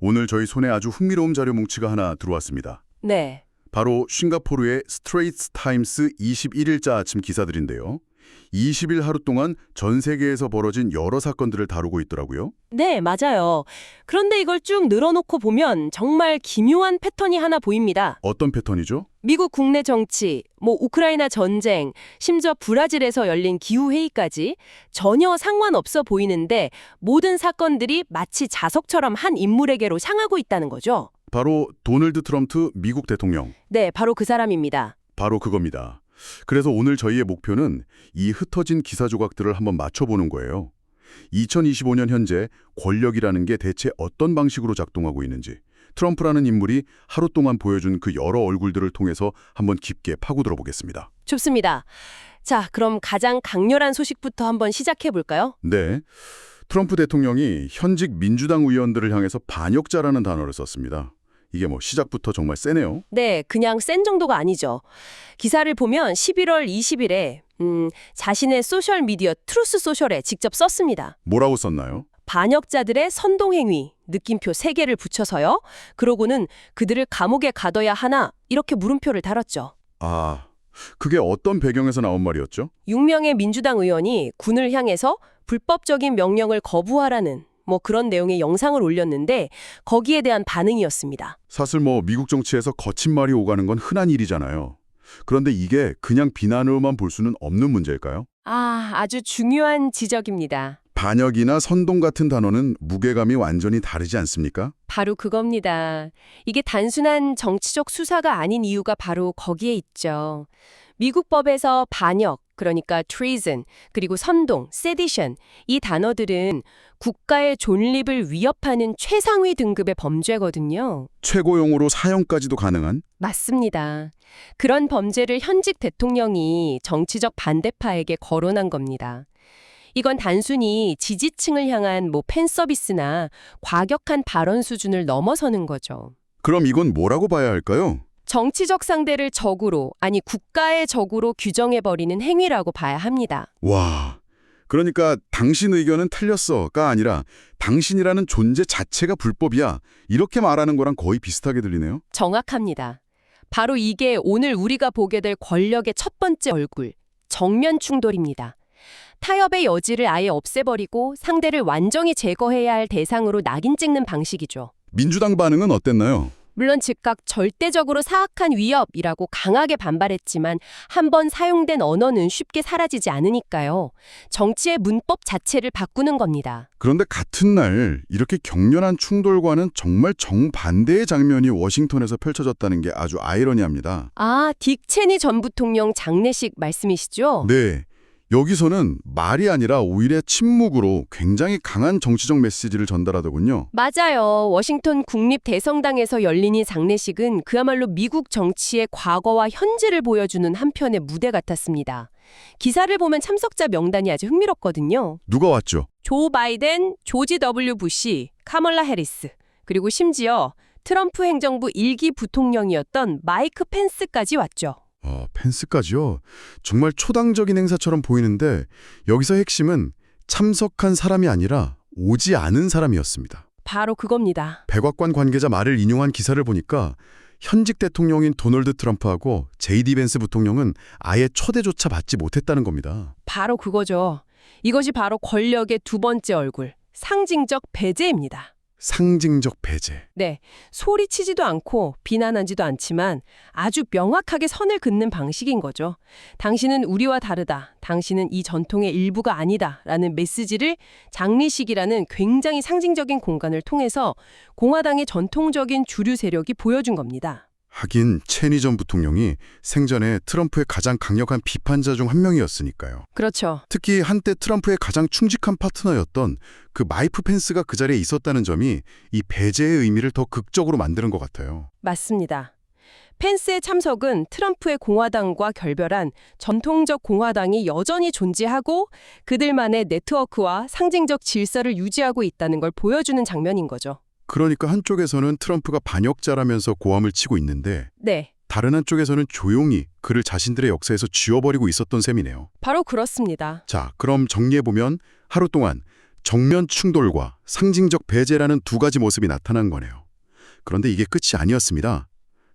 오늘 저희 손에 아주 흥미로운 자료 뭉치가 하나 들어왔습니다. 네. 바로 싱가포르의 스트레이트 타임스 21일자 아침 기사들인데요. 20일 하루 동안 전 세계에서 벌어진 여러 사건들을 다루고 있더라고요. 네, 맞아요. 그런데 이걸 쭉 늘어놓고 보면 정말 기묘한 패턴이 하나 보입니다. 어떤 패턴이죠? 미국 국내 정치, 뭐 우크라이나 전쟁, 심지어 브라질에서 열린 기후회의까지 전혀 상관없어 보이는데 모든 사건들이 마치 자석처럼 한 인물에게로 향하고 있다는 거죠. 바로 도널드 트럼프 미국 대통령. 네, 바로 그 사람입니다. 바로 그겁니다. 그래서 오늘 저희의 목표는 이 흩어진 기사 조각들을 한번 맞춰보는 거예요. 2025년 현재 권력이라는 게 대체 어떤 방식으로 작동하고 있는지 트럼프라는 인물이 하루 동안 보여준 그 여러 얼굴들을 통해서 한번 깊게 파고들어 보겠습니다. 좋습니다. 자, 그럼 가장 강렬한 소식부터 한번 시작해 볼까요? 네. 트럼프 대통령이 현직 민주당 의원들을 향해서 반역자라는 단어를 썼습니다. 이게 뭐 시작부터 정말 세네요. 네, 그냥 센 정도가 아니죠. 기사를 보면 11월 20일에 음, 자신의 소셜 미디어 트루스 소셜에 직접 썼습니다. 뭐라고 썼나요? 반역자들의 선동행위, 느낌표 3개를 붙여서요. 그러고는 그들을 감옥에 가둬야 하나 이렇게 물음표를 달았죠. 아, 그게 어떤 배경에서 나온 말이었죠? 6명의 민주당 의원이 군을 향해서 불법적인 명령을 거부하라는 뭐 그런 내용의 영상을 올렸는데 거기에 대한 반응이었습니다. 사실 뭐 미국 정치에서 거친 말이 오가는 건 흔한 일이잖아요. 그런데 이게 그냥 비난으로만 볼 수는 없는 문제일까요? 아, 아주 중요한 지적입니다. 반역이나 선동 같은 단어는 무게감이 완전히 다르지 않습니까? 바로 그겁니다. 이게 단순한 정치적 수사가 아닌 이유가 바로 거기에 있죠. 미국 법에서 반역, 그러니까 treason, 그리고 선동, sedition 이 단어들은 국가의 존립을 위협하는 최상위 등급의 범죄거든요. 최고용으로 사형까지도 가능한? 맞습니다. 그런 범죄를 현직 대통령이 정치적 반대파에게 거론한 겁니다. 이건 단순히 지지층을 향한 뭐 팬서비스나 과격한 발언 수준을 넘어서는 거죠. 그럼 이건 뭐라고 봐야 할까요? 정치적 상대를 적으로, 아니 국가의 적으로 규정해버리는 행위라고 봐야 합니다. 와, 그러니까 당신 의견은 틀렸어가 아니라 당신이라는 존재 자체가 불법이야 이렇게 말하는 거랑 거의 비슷하게 들리네요. 정확합니다. 바로 이게 오늘 우리가 보게 될 권력의 첫 번째 얼굴, 정면 충돌입니다. 타협의 여지를 아예 없애버리고 상대를 완전히 제거해야 할 대상으로 낙인 찍는 방식이죠. 민주당 반응은 어땠나요? 물론 즉각 절대적으로 사악한 위협이라고 강하게 반발했지만 한 번 사용된 언어는 쉽게 사라지지 않으니까요. 정치의 문법 자체를 바꾸는 겁니다. 그런데 같은 날 이렇게 격렬한 충돌과는 정말 정반대의 장면이 워싱턴에서 펼쳐졌다는 게 아주 아이러니합니다. 아, 딕 체니 전 부통령 장례식 말씀이시죠? 네. 여기서는 말이 아니라 오히려 침묵으로 굉장히 강한 정치적 메시지를 전달하더군요. 맞아요. 워싱턴 국립 대성당에서 열린 이 장례식은 그야말로 미국 정치의 과거와 현재를 보여주는 한편의 무대 같았습니다. 기사를 보면 참석자 명단이 아주 흥미롭거든요. 누가 왔죠? 조 바이든, 조지 W 부시, 카멀라 해리스, 그리고 심지어 트럼프 행정부 일기 부통령이었던 마이크 펜스까지 왔죠. 어, 펜스까지요. 정말 초당적인 행사처럼 보이는데 여기서 핵심은 참석한 사람이 아니라 오지 않은 사람이었습니다. 바로 그겁니다. 백악관 관계자 말을 인용한 기사를 보니까 현직 대통령인 도널드 트럼프하고 제이디 벤스 부통령은 아예 초대조차 받지 못했다는 겁니다. 바로 그거죠. 이것이 바로 권력의 두 번째 얼굴, 상징적 배제입니다. 상징적 배제. 네, 소리치지도 않고 비난하지도 않지만 아주 명확하게 선을 긋는 방식인 거죠. 당신은 우리와 다르다. 당신은 이 전통의 일부가 아니다. 라는 메시지를 장례식이라는 굉장히 상징적인 공간을 통해서 공화당의 전통적인 주류 세력이 보여준 겁니다. 하긴 체니 전 부통령이 생전에 트럼프의 가장 강력한 비판자 중 한 명이었으니까요. 그렇죠. 특히 한때 트럼프의 가장 충직한 파트너였던 그 마이프 펜스가 그 자리에 있었다는 점이 이 배제의 의미를 더 극적으로 만드는 것 같아요. 맞습니다. 펜스의 참석은 트럼프의 공화당과 결별한 전통적 공화당이 여전히 존재하고 그들만의 네트워크와 상징적 질서를 유지하고 있다는 걸 보여주는 장면인 거죠. 그러니까 한쪽에서는 트럼프가 반역자라면서 고함을 치고 있는데 네, 다른 한쪽에서는 조용히 그를 자신들의 역사에서 지워버리고 있었던 셈이네요. 바로 그렇습니다. 자, 그럼 정리해보면 하루 동안 정면 충돌과 상징적 배제라는 두 가지 모습이 나타난 거네요. 그런데 이게 끝이 아니었습니다.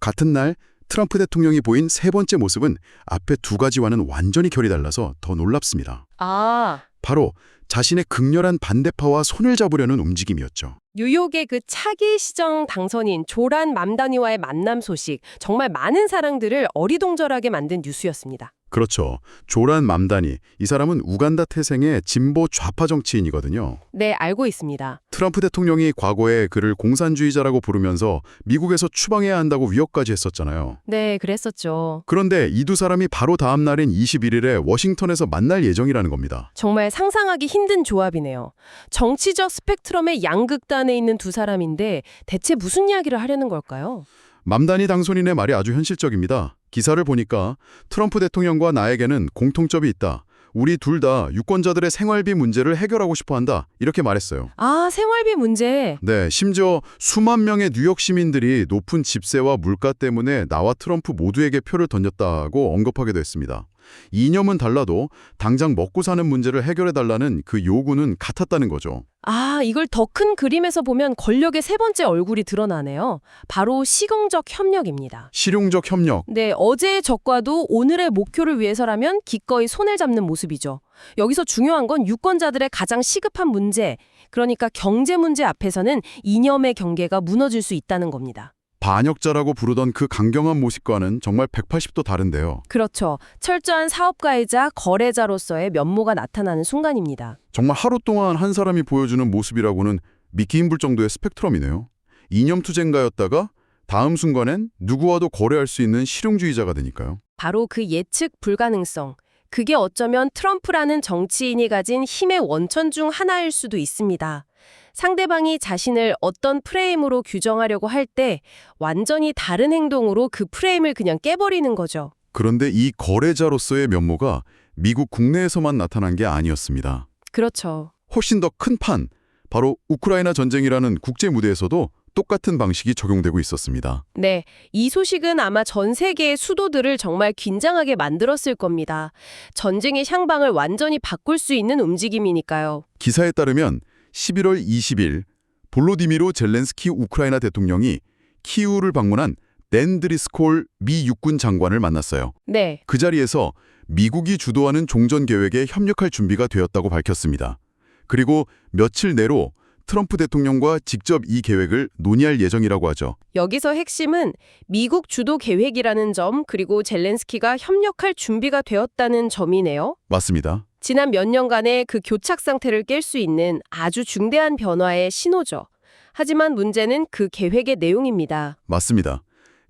같은 날 트럼프 대통령이 보인 세 번째 모습은 앞에 두 가지와는 완전히 결이 달라서 더 놀랍습니다. 아, 바로 자신의 극렬한 반대파와 손을 잡으려는 움직임이었죠. 뉴욕의 그 차기 시정 당선인 조란 맘다니와의 만남 소식 정말 많은 사람들을 어리동절하게 만든 뉴스였습니다. 그렇죠. 조란 맘다니. 이 사람은 우간다 태생의 진보 좌파 정치인이거든요. 네, 알고 있습니다. 트럼프 대통령이 과거에 그를 공산주의자라고 부르면서 미국에서 추방해야 한다고 위협까지 했었잖아요. 네, 그랬었죠. 그런데 이 두 사람이 바로 다음 날인 21일에 워싱턴에서 만날 예정이라는 겁니다. 정말 상상하기 힘든 조합이네요. 정치적 스펙트럼의 양극단에 있는 두 사람인데 대체 무슨 이야기를 하려는 걸까요? 맘다니 당선인의 말이 아주 현실적입니다. 기사를 보니까 트럼프 대통령과 나에게는 공통점이 있다. 우리 둘 다 유권자들의 생활비 문제를 해결하고 싶어 한다. 이렇게 말했어요. 아, 생활비 문제. 네, 심지어 수만 명의 뉴욕 시민들이 높은 집세와 물가 때문에 나와 트럼프 모두에게 표를 던졌다고 언급하기도 했습니다. 이념은 달라도 당장 먹고 사는 문제를 해결해달라는 그 요구는 같았다는 거죠. 아, 이걸 더 큰 그림에서 보면 권력의 세 번째 얼굴이 드러나네요. 바로 시공적 협력입니다. 실용적 협력, 네, 어제의 적과도 오늘의 목표를 위해서라면 기꺼이 손을 잡는 모습이죠. 여기서 중요한 건 유권자들의 가장 시급한 문제, 그러니까 경제 문제 앞에서는 이념의 경계가 무너질 수 있다는 겁니다. 반역자라고 부르던 그 강경한 모습과는 정말 180도 다른데요. 그렇죠. 철저한 사업가이자 거래자로서의 면모가 나타나는 순간입니다. 정말 하루 동안 한 사람이 보여주는 모습이라고는 믿기 힘들 정도의 스펙트럼이네요. 이념 투쟁가였다가 다음 순간엔 누구와도 거래할 수 있는 실용주의자가 되니까요. 바로 그 예측 불가능성. 그게 어쩌면 트럼프라는 정치인이 가진 힘의 원천 중 하나일 수도 있습니다. 상대방이 자신을 어떤 프레임으로 규정하려고 할 때 완전히 다른 행동으로 그 프레임을 그냥 깨버리는 거죠. 그런데 이 거래자로서의 면모가 미국 국내에서만 나타난 게 아니었습니다. 그렇죠. 훨씬 더 큰 판, 바로 우크라이나 전쟁이라는 국제 무대에서도 똑같은 방식이 적용되고 있었습니다. 네, 이 소식은 아마 전 세계의 수도들을 정말 긴장하게 만들었을 겁니다. 전쟁의 향방을 완전히 바꿀 수 있는 움직임이니까요. 기사에 따르면 11월 20일 볼로디미로 젤렌스키 우크라이나 대통령이 키우를 방문한 댄 드리스콜 미 육군 장관을 만났어요. 네, 그 자리에서 미국이 주도하는 종전 계획에 협력할 준비가 되었다고 밝혔습니다. 그리고 며칠 내로 트럼프 대통령과 직접 이 계획을 논의할 예정이라고 하죠. 여기서 핵심은 미국 주도 계획이라는 점, 그리고 젤렌스키가 협력할 준비가 되었다는 점이네요. 맞습니다. 지난 몇 년간의 그 교착 상태를 깰 수 있는 아주 중대한 변화의 신호죠. 하지만 문제는 그 계획의 내용입니다. 맞습니다.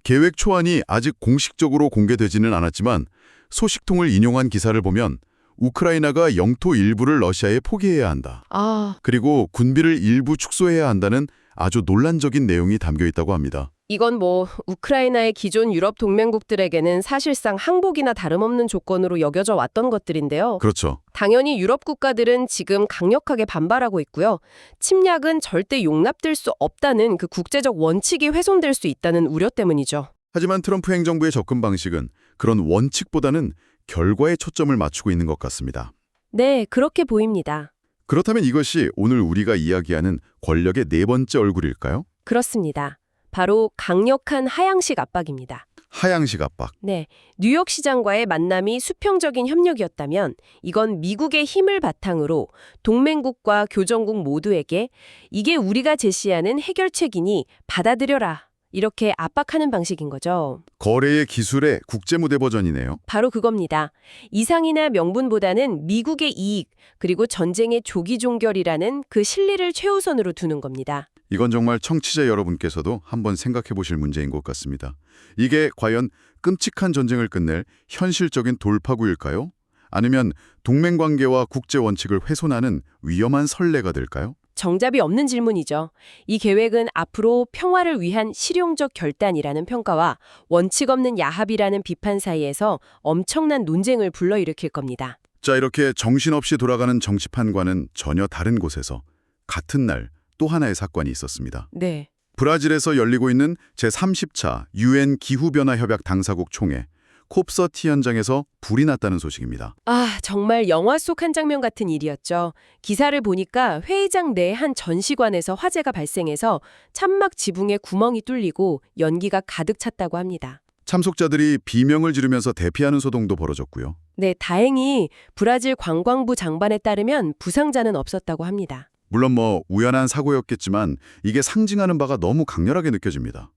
계획 초안이 아직 공식적으로 공개되지는 않았지만 소식통을 인용한 기사를 보면 우크라이나가 영토 일부를 러시아에 포기해야 한다. 아, 그리고 군비를 일부 축소해야 한다는 아주 논란적인 내용이 담겨 있다고 합니다. 이건 뭐 우크라이나의 기존 유럽 동맹국들에게는 사실상 항복이나 다름없는 조건으로 여겨져 왔던 것들인데요. 그렇죠. 당연히 유럽 국가들은 지금 강력하게 반발하고 있고요. 침략은 절대 용납될 수 없다는 그 국제적 원칙이 훼손될 수 있다는 우려 때문이죠. 하지만 트럼프 행정부의 접근 방식은 그런 원칙보다는 결과에 초점을 맞추고 있는 것 같습니다. 네, 그렇게 보입니다. 그렇다면 이것이 오늘 우리가 이야기하는 권력의 네 번째 얼굴일까요? 그렇습니다. 바로 강력한 하향식 압박입니다. 하향식 압박. 네, 뉴욕 시장과의 만남이 수평적인 협력이었다면 이건 미국의 힘을 바탕으로 동맹국과 교정국 모두에게 이게 우리가 제시하는 해결책이니 받아들여라. 이렇게 압박하는 방식인 거죠. 거래의 기술의 국제무대 버전이네요. 바로 그겁니다. 이상이나 명분보다는 미국의 이익, 그리고 전쟁의 조기 종결이라는 그 실리를 최우선으로 두는 겁니다. 이건 정말 청취자 여러분께서도 한번 생각해 보실 문제인 것 같습니다. 이게 과연 끔찍한 전쟁을 끝낼 현실적인 돌파구일까요? 아니면 동맹관계와 국제 원칙을 훼손하는 위험한 선례가 될까요? 정답이 없는 질문이죠. 이 계획은 앞으로 평화를 위한 실용적 결단이라는 평가와 원칙 없는 야합이라는 비판 사이에서 엄청난 논쟁을 불러일으킬 겁니다. 자, 이렇게 정신없이 돌아가는 정치판과는 전혀 다른 곳에서 같은 날 또 하나의 사건이 있었습니다. 네. 브라질에서 열리고 있는 제30차 유엔 기후변화 협약 당사국 총회 콥서티 현장에서 불이 났다는 소식입니다. 아, 정말 영화 속 한 장면 같은 일이었죠. 기사를 보니까 회의장 내 한 전시관에서 화재가 발생해서 참막 지붕에 구멍이 뚫리고 연기가 가득 찼다고 합니다. 참석자들이 비명을 지르면서 대피하는 소동도 벌어졌고요. 네, 다행히 브라질 관광부 장관에 따르면 부상자는 없었다고 합니다. 물론 뭐 우연한 사고였겠지만 이게 상징하는 바가 너무 강렬하게 느껴집니다.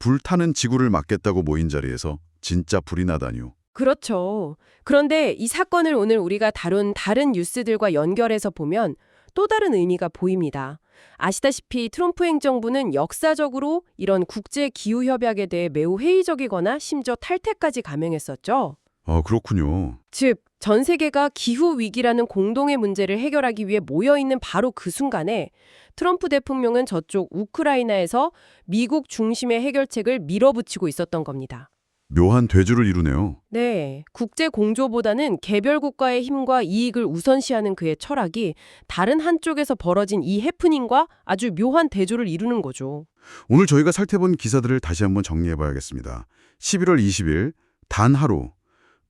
불타는 지구를 막겠다고 모인 자리에서 진짜 불이 나다니요. 그렇죠. 그런데 이 사건을 오늘 우리가 다룬 다른 뉴스들과 연결해서 보면 또 다른 의미가 보입니다. 아시다시피 트럼프 행정부는 역사적으로 이런 국제 기후 협약에 대해 매우 회의적이거나 심지어 탈퇴까지 감행했었죠. 아, 그렇군요. 즉, 전 세계가 기후 위기라는 공동의 문제를 해결하기 위해 모여 있는 바로 그 순간에 트럼프 대통령은 저쪽 우크라이나에서 미국 중심의 해결책을 밀어붙이고 있었던 겁니다. 묘한 되주를 이루네요. 네, 국제 공조보다는 개별 국가의 힘과 이익을 우선시하는 그의 철학이 다른 한쪽에서 벌어진 이 해프닝과 아주 묘한 대조를 이루는 거죠. 오늘 저희가 살펴본 기사들을 다시 한번 정리해봐야겠습니다. 11월 20일 단 하루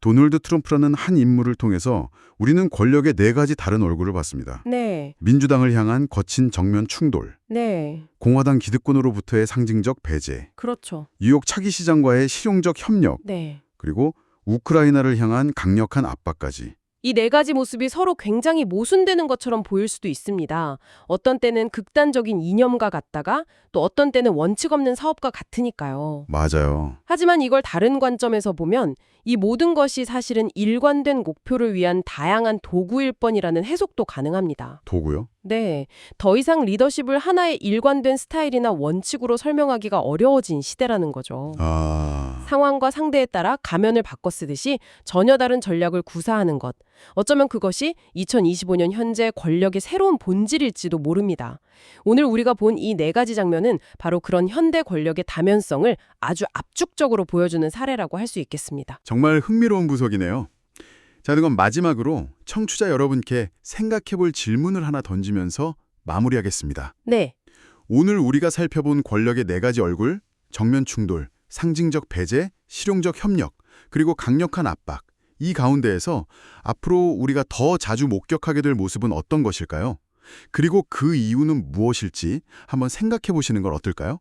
도널드 트럼프라는 한 인물을 통해서 우리는 권력의 네 가지 다른 얼굴을 봤습니다. 네, 민주당을 향한 거친 정면 충돌, 네, 공화당 기득권으로부터의 상징적 배제, 그렇죠. 뉴욕 차기 시장과의 실용적 협력, 네. 그리고 우크라이나를 향한 강력한 압박까지. 이 네 가지 모습이 서로 굉장히 모순되는 것처럼 보일 수도 있습니다. 어떤 때는 극단적인 이념과 같다가 또 어떤 때는 원칙 없는 사업과 같으니까요. 맞아요. 하지만 이걸 다른 관점에서 보면 이 모든 것이 사실은 일관된 목표를 위한 다양한 도구일 뻔이라는 해석도 가능합니다. 도구요? 네, 더 이상 리더십을 하나의 일관된 스타일이나 원칙으로 설명하기가 어려워진 시대라는 거죠. 아... 상황과 상대에 따라 가면을 바꿔 쓰듯이 전혀 다른 전략을 구사하는 것. 어쩌면 그것이 2025년 현재 권력의 새로운 본질일지도 모릅니다. 오늘 우리가 본 이 네 가지 장면은 바로 그런 현대 권력의 다면성을 아주 압축적으로 보여주는 사례라고 할 수 있겠습니다. 정말 흥미로운 분석이네요. 자, 그럼 마지막으로 청취자 여러분께 생각해볼 질문을 하나 던지면서 마무리하겠습니다. 네, 오늘 우리가 살펴본 권력의 네 가지 얼굴, 정면 충돌, 상징적 배제, 실용적 협력, 그리고 강력한 압박. 이 가운데에서 앞으로 우리가 더 자주 목격하게 될 모습은 어떤 것일까요? 그리고 그 이유는 무엇일지 한번 생각해 보시는 건 어떨까요?